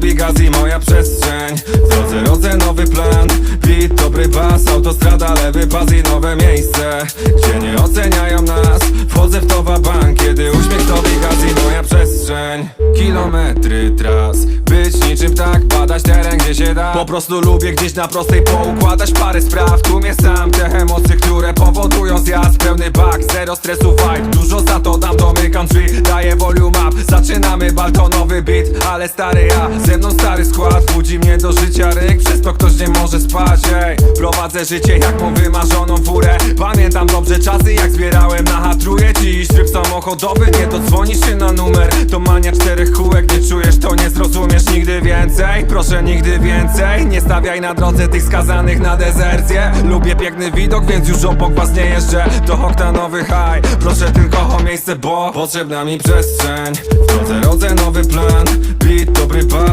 tobie gaz i moja przestrzeń. W drodze rodzę nowy plan. Beat, dobry bas, autostrada, lewy pas i nowe miejsce. Gdzie nie oceniają nas Wchodzę w towa bank, kiedy uśmiech tobie gaz i moja przestrzeń. Kilometry tras. Być niczym tak, badać teren gdzie się da. Po prostu lubię gdzieś na prostej poukładać parę spraw. Tu mnie sam, te emocje, które powodują zjazd. Pełny bak, zero stresu vibe. Dużo za to dam, domykam drzwi Daję zaczynamy balkonowy beat Ale stary ja, ze mną stary skład Budzi mnie do życia ryk, przez to ktoś nie może spać ej. Prowadzę życie jak mam wymarzoną furę. Pamiętam dobrze czasy jak zbierałem na hatruje Dziś tryb samochodowy, nie dodzwonisz się na numer. To mania czterech kółek, nie czujesz to nie zrozumiesz nigdy więcej. Proszę nigdy więcej, nie stawiaj na drodze tych skazanych na dezercję. Lubię piękny widok, więc już obok was nie jeżdżę. To oktanowy high, proszę tylko miejsce, bo Potrzebna mi przestrzeń. W drodze rodzę nowy plan,